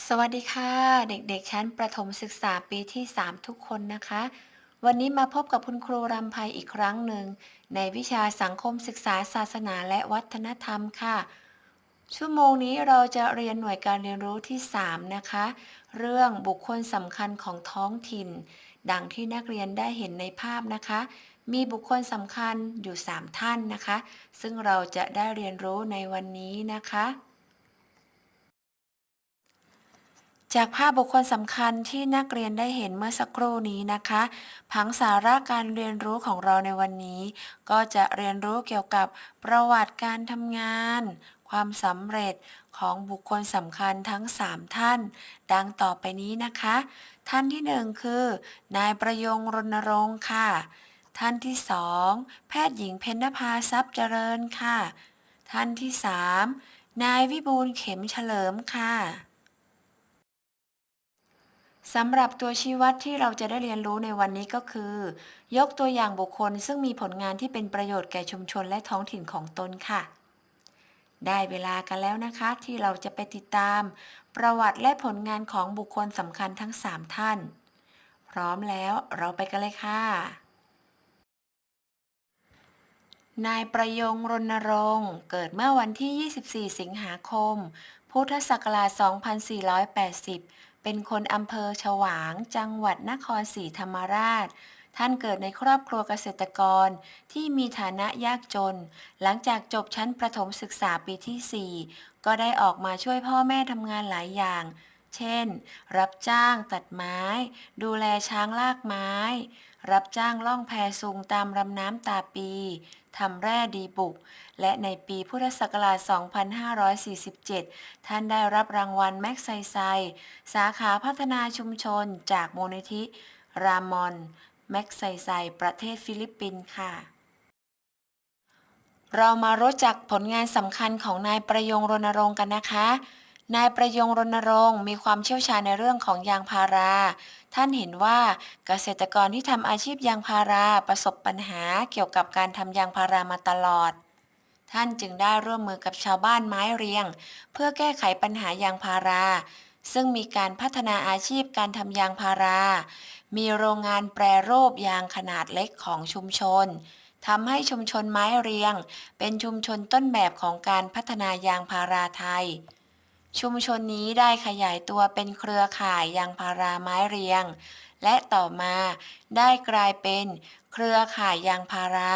สวัสดีค่ะ เด็กๆ ชั้นประถมศึกษาปีที่ 3 ทุกคนนะคะ วันนี้มาพบกับคุณครูรำไพอีกครั้งหนึ่ง ในวิชาสังคมศึกษาศาสนาและวัฒนธรรมค่ะ ชั่วโมงนี้เราจะเรียนหน่วยการเรียนรู้ที่ 3 นะคะ เรื่องบุคคลสำคัญของท้องถิ่น ดังที่นักเรียนได้เห็นในภาพนะคะ มีบุคคลสำคัญอยู่ 3 ท่านนะคะ ซึ่งเราจะได้เรียนรู้ในวันนี้นะคะ จากภาพบุคคลสำคัญที่นักเรียนได้เห็นเมื่อสักครู่นี้นะคะ ผังสาระการเรียนรู้ของเราในวันนี้ ก็จะเรียนรู้เกี่ยวกับประวัติการทำงาน ความสำเร็จของบุคคลสำคัญทั้ง 3 ท่าน ดังต่อไปนี้นะคะ ท่านที่หนึ่งคือ นายประยงรณรงค์ค่ะ ท่านที่สองแพทย์หญิงเพ็ญนภาทรัพย์เจริญค่ะ ท่านที่สามนายวิบูลเข็มเฉลิมค่ะ สำหรับตัวชี้วัดที่เราจะได้เรียนรู้ในวันนี้ก็คือ ยกตัวอย่างบุคคลซึ่งมีผลงานที่เป็นประโยชน์แก่ชุมชนและท้องถิ่นของตนค่ะ ได้เวลากันแล้วนะคะ ที่เราจะไปติดตาม ประวัติและผลงานของบุคคลสำคัญทั้ง 3 ท่าน พร้อมแล้วเราไปกันเลยค่ะ นายประยงรณรงค์ เกิดเมื่อวันที่ 24 สิงหาคม พุทธศักราช 2480 เป็นคนอำเภอฉวาง จังหวัดนครศรีธรรมราช ท่านเกิดในครอบครัวเกษตรกรที่มีฐานะยากจน หลังจากจบชั้นประถมศึกษาปีที่ 4 ก็ได้ออกมาช่วยพ่อแม่ทำงานหลายอย่าง เช่น รับจ้างตัดไม้ ดูแลช้างลากไม้ รับจ้างล่องแพซุงตามลำน้ำตาปีทำแร่ดีบุก และในปีพุทธศักราช 2547 ท่านได้รับรางวัลแม็กไซไซ สาขาพัฒนาชุมชนจากมูลนิธิ รามอน แม็กไซไซ ประเทศฟิลิปปินส์ค่ะ เรามารู้จักผลงานสำคัญของนายประยงรณรงค์กันนะคะ นายประยงรณรงค์มีความเชี่ยวชาญในเรื่องของยางพารา ท่านเห็นว่าเกษตรกรที่ทำอาชีพยางพาราประสบปัญหาเกี่ยวกับการทำยางพารามาตลอด ท่านจึงได้ร่วมมือกับชาวบ้านไม้เรียง เพื่อแก้ไขปัญหายางพารา ซึ่งมีการพัฒนาอาชีพการทำยางพารา มีโรงงานแปรรูปยางขนาดเล็กของชุมชนทำให้ชุมชนไม้เรียง เป็นชุมชนต้นแบบของการพัฒนายางพาราไทย ชุมชนนี้ได้ขยายตัวเป็นเครือข่ายยางพาราไม้เรียง และต่อมาได้กลายเป็นเครือข่ายยางพารา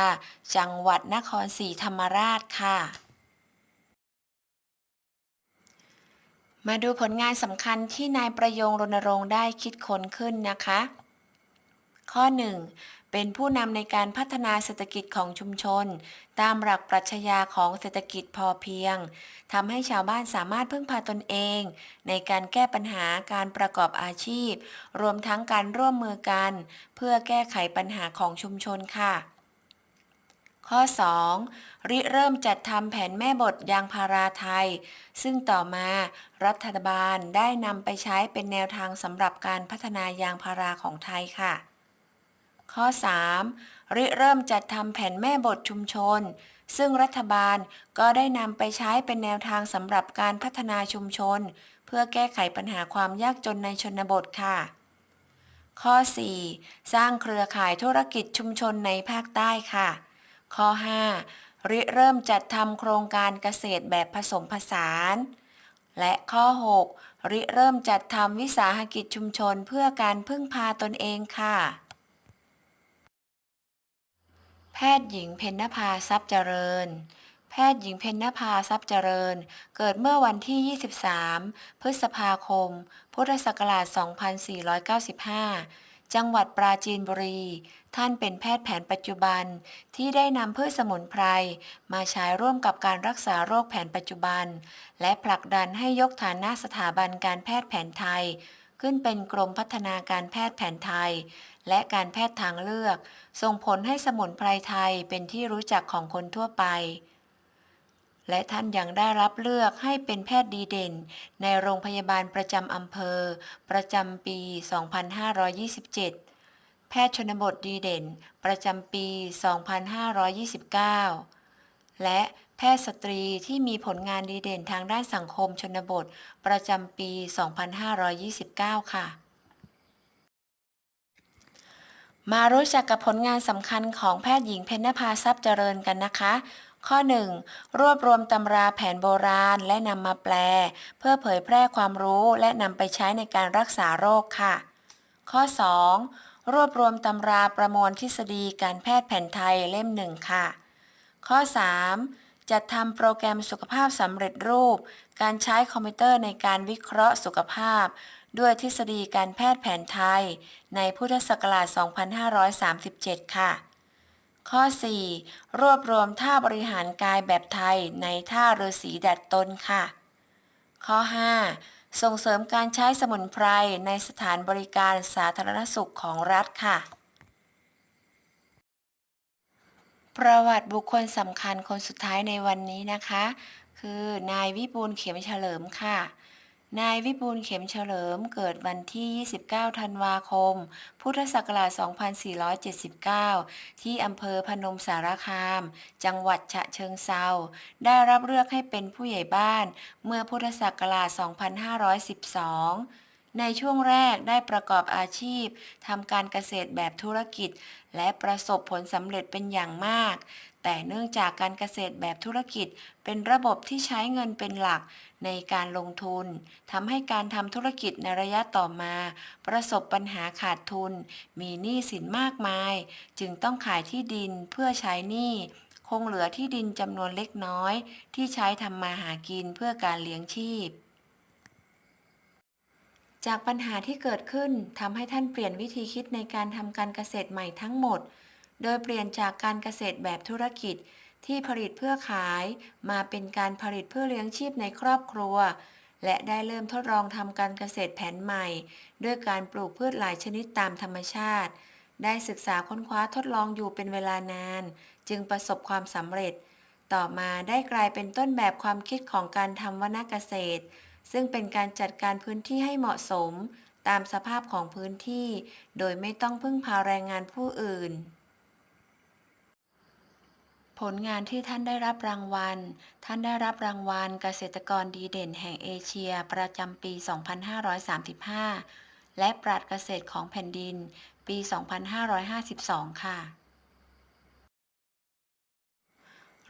จังหวัดนครศรีธรรมราชค่ะ มาดูผลงานสำคัญที่นายประยงรณรงค์ได้คิดค้นขึ้นนะคะ ข้อ 1. เป็นผู้นำในการพัฒนาเศรษฐกิจของชุมชน ตามหลักปรัชญาของเศรษฐกิจพอเพียงทำให้ชาวบ้านสามารถพึ่งพาตนเอง ในการแก้ปัญหาการประกอบอาชีพ รวมทั้งการร่วมมือกัน เพื่อแก้ไขปัญหาของชุมชนค่ะข้อ 2. ริเริ่มจัดทำแผนแม่บทยางพาราไทย ซึ่งต่อมารัฐบาลได้นำไปใช้เป็นแนวทางสำหรับการพัฒนายางพาราของไทยค่ะ ข้อ 3. ริเริ่มจัดทำแผนแม่บทชุมชน ซึ่งรัฐบาลก็ได้นำไปใช้เป็นแนวทางสำหรับการพัฒนาชุมชน เพื่อแก้ไขปัญหาความยากจนในชนบทค่ะ ข้อ 4. สร้างเครือข่ายธุรกิจชุมชนในภาคใต้ค่ะ ข้อ 5. ริเริ่มจัดทำโครงการเกษตรแบบผสมผสาน และข้อ 6. ริเริ่มจัดทำวิสาหกิจชุมชนเพื่อการพึ่งพาตนเองค่ะ แพทย์หญิงเพ็ญนภาทรัพย์เจริญ แพทย์หญิงเพ็ญนภาทรัพย์เจริญ เกิดเมื่อวันที่ 23 พฤษภาคม พุทธศักราช 2495 จังหวัดปราจีนบุรี ท่านเป็นแพทย์แผนปัจจุบันที่ได้นำพืชสมุนไพร มาใช้ร่วมกับการรักษาโรคแผนปัจจุบัน และผลักดันให้ยกฐานะสถาบันการแพทย์แผนไทย ขึ้นเป็นกรมพัฒนาการแพทย์แผนไทย และการแพทย์ทางเลือก ส่งผลให้สมุนไพรไทยเป็นที่รู้จักของคนทั่วไป และท่านยังได้รับเลือกให้เป็นแพทย์ดีเด่น ในโรงพยาบาลประจำอำเภอ ประจำปี 2527 แพทย์ชนบทดีเด่น ประจำปี 2529 และแพทย์สตรีที่มีผลงานดีเด่นทางด้านสังคมชนบท ประจำปี 2529 ค่ะ มารู้จักกับผลงานสำคัญของแพทย์หญิงเพญนภาทรัพย์เจริญกันนะคะ ข้อ 1. รวบรวมตำราแผนโบราณและนำมาแปล เพื่อเผยแพร่ความรู้และนำไปใช้ในการรักษาโรคค่ะ ข้อ 2. รวบรวมตำราประมวลทฤษฎีการแพทย์แผนไทยเล่มหนึ่งค่ะ ข้อ 3. จัดทำโปรแกรมสุขภาพสำเร็จรูป การใช้คอมพิวเตอร์ในการวิเคราะห์สุขภาพ ด้วยทฤษฎีการแพทย์แผนไทย ในพุทธศักราช 2537 ค่ะ ข้อ 4. รวบรวมท่าบริหารกายแบบไทยในท่าฤาษีดัดตนค่ะ ข้อ 5. ส่งเสริมการใช้สมุนไพรในสถานบริการสาธารณสุขของรัฐค่ะ ประวัติบุคคลสำคัญคนสุดท้ายในวันนี้นะคะ คือนายวิบูลเข็มเฉลิมค่ะ นายวิบูลเข็มเฉลิมเกิดวันที่ 29 ธันวาคม พุทธศักราช 2479 ที่อำเภอพนมสารคาม จังหวัดฉะเชิงเซาได้รับเลือกให้เป็นผู้ใหญ่บ้านเมื่อพุทธศักราช 2512 ในช่วงแรกได้ประกอบอาชีพทำการเกษตรแบบธุรกิจ และประสบผลสำเร็จเป็นอย่างมาก แต่เนื่องจากการเกษตรแบบธุรกิจ เป็นระบบที่ใช้เงินเป็นหลักในการลงทุนทำให้การทำธุรกิจในระยะต่อมา ประสบปัญหาขาดทุน มีหนี้สินมากมาย จึงต้องขายที่ดินเพื่อใช้หนี้คงเหลือที่ดินจำนวนเล็กน้อย ที่ใช้ทำมาหากินเพื่อการเลี้ยงชีพ จากปัญหาที่เกิดขึ้นทำให้ท่านเปลี่ยนวิธีคิดในการทำการเกษตรใหม่ทั้งหมด โดยเปลี่ยนจากการเกษตรแบบธุรกิจที่ผลิตเพื่อขาย มาเป็นการผลิตเพื่อเลี้ยงชีพในครอบครัว และได้เริ่มทดลองทำการเกษตรแผนใหม่ ด้วยการปลูกพืชหลายชนิดตามธรรมชาติ ได้ศึกษาค้นคว้าทดลองอยู่เป็นเวลานาน จึงประสบความสำเร็จ ต่อมาได้กลายเป็นต้นแบบความคิดของการทำวนาเกษตร ซึ่งเป็นการจัดการพื้นที่ให้เหมาะสม ตามสภาพของพื้นที่ โดยไม่ต้องพึ่งพาแรงงานผู้อื่น ผลงานที่ท่านได้รับรางวัล ท่านได้รับรางวัลเกษตรกรดีเด่นแห่งเอเชียประจำปี 2535 และปราดเกษตรของแผ่นดิน ปี 2552 ค่ะ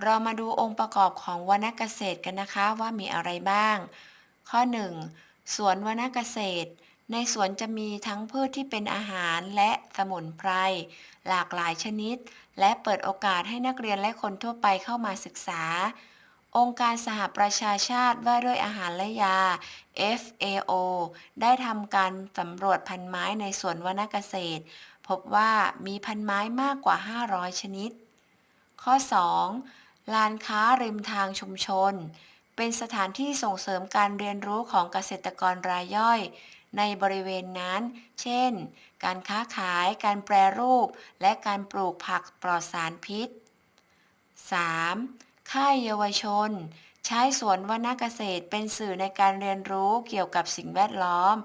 เรามาดูองค์ประกอบของวนเกษตรกันนะคะว่ามีอะไรบ้าง ข้อ 1. สวนวนเกษตร ในสวนจะมีทั้งพืชที่เป็นอาหารและสมุนไพร หลากหลายชนิด และเปิดโอกาสให้นักเรียนและคนทั่วไปเข้ามาศึกษา องค์การสหประชาชาติว่าด้วยอาหารและยา FAO ได้ทำการสำรวจพันไม้ในสวนวนเกษตร พบว่ามีพันไม้มากกว่า 500 ชนิด ข้อ 2. ลานค้าริมทางชุมชน เป็นสถานที่ส่งเสริมการเรียนรู้ของเกษตรกรรายย่อย ในบริเวณนั้น เช่น การค้าขาย การแปรรูป และการปลูกผักปลอดสารพิษ 3. ค่ายเยาวชน ใช้สวนวนาเกษตรเป็นสื่อในการเรียนรู้เกี่ยวกับสิ่งแวดล้อม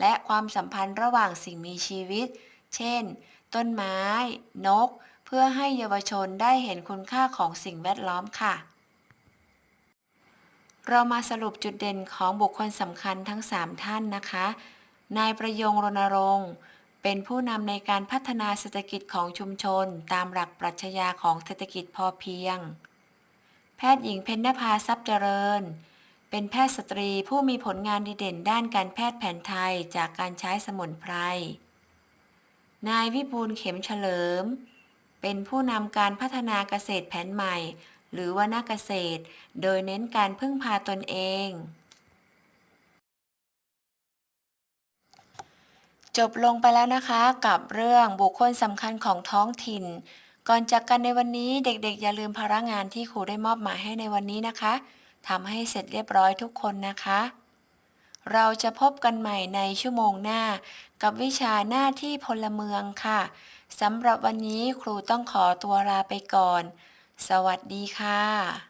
และความสัมพันธ์ระหว่างสิ่งมีชีวิต เช่น ต้นไม้ นก เพื่อให้เยาวชนได้เห็นคุณค่าของสิ่งแวดล้อมค่ะ เรามาสรุปจุดเด่นของบุคคลสำคัญทั้ง 3 ท่านนะคะ นายประยงรณรงค์เป็นผู้นำในการพัฒนาเศรษฐกิจของชุมชน ตามหลักปรัชญาของเศรษฐกิจพอเพียง แพทย์หญิงเพ็ญนภาทรัพย์เจริญ เป็นแพทย์สตรีผู้มีผลงานดีเด่นด้านการแพทย์แผนไทยจากการใช้สมุนไพร นายวิบูลเข็มเฉลิม เป็นผู้นำการพัฒนาเกษตรแผนใหม่ หรือว่านเกษตร โดยเน้นการพึ่งพาตนเอง จบลงไปแล้วนะคะกับเรื่องบุคคลสำคัญของท้องถิ่น ก่อนจากกันในวันนี้เด็กๆ อย่าลืมภาระงานที่ครูได้มอบหมายให้ในวันนี้นะคะทำให้เสร็จเรียบร้อยทุกคนนะคะ เราจะพบกันใหม่ในชั่วโมงหน้า กับวิชาหน้าที่พลเมืองค่ะสำหรับวันนี้ครูต้องขอตัวลาไปก่อน สวัสดีค่ะ